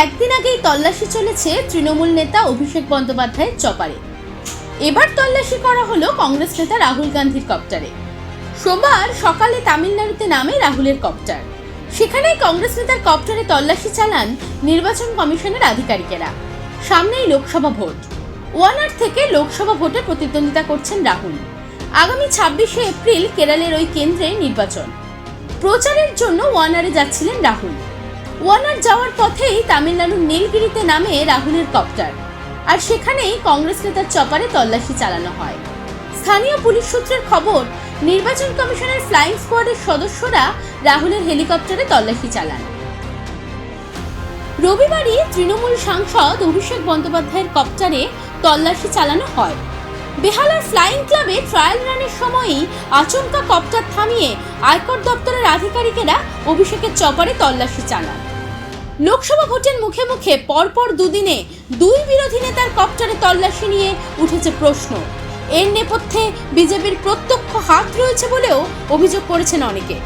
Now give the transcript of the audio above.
একদিন আগেই তল্লাশি চলেছে তৃণমূল নেতা অভিষেক বন্দ্যোপাধ্যায়ের চপারে। এবার তল্লাশি করা হলো কংগ্রেস নেতা রাহুল গান্ধীর কপ্টারে। সোমবার সকালে তামিলনাড়ুতে নামে রাহুলের কপ্টার। সেখানেই কংগ্রেস নেতার কপ্টারে তল্লাশি চালান নির্বাচন কমিশনের আধিকারিকেরা। সামনেই লোকসভা ভোট। ওয়ানার থেকে লোকসভা ভোটে প্রতিদ্বন্দ্বিতা করছেন রাহুল। আগামী ছাব্বিশে এপ্রিল কেরালের ওই কেন্দ্রে নির্বাচন। প্রচারের জন্য ওয়ানারে যাচ্ছিলেন রাহুল। ওয়ানার যাওয়ার পথেই তামিলনাড়ুর নীলগিরিতে নামে রাহুলের কপ্টার। আর সেখানেই কংগ্রেস নেতার চপারে তল্লাশি চালানো হয়। স্থানীয় পুলিশ সূত্রের খবর, নির্বাচন কমিশনের ফ্লাইং স্কোয়াডের সদস্যরা রাহুলের হেলিকপ্টারে তল্লাশি চালান। রবিবারই তৃণমূল সাংসদ অভিষেক বন্দ্যোপাধ্যায়ের কপ্টারে তল্লাশি চালানো হয়। বেহালার ফ্লাইং ক্লাবে ট্রায়াল রানের সময়ই আচমকা কপ্টার থামিয়ে আয়কর দপ্তরের আধিকারিকেরা অভিষেকের চপারে তল্লাশি চালান। লোকসভা ভোটের মুখে মুখে, পরপর দুদিনে দুই বিরোধী নেতার কপ্টারে তল্লাশি নিয়ে উঠেছে প্রশ্ন। এর নেপথ্যে বিজেপির প্রত্যক্ষ হাত রয়েছে বলেও অভিযোগ করেছেন অনেকে।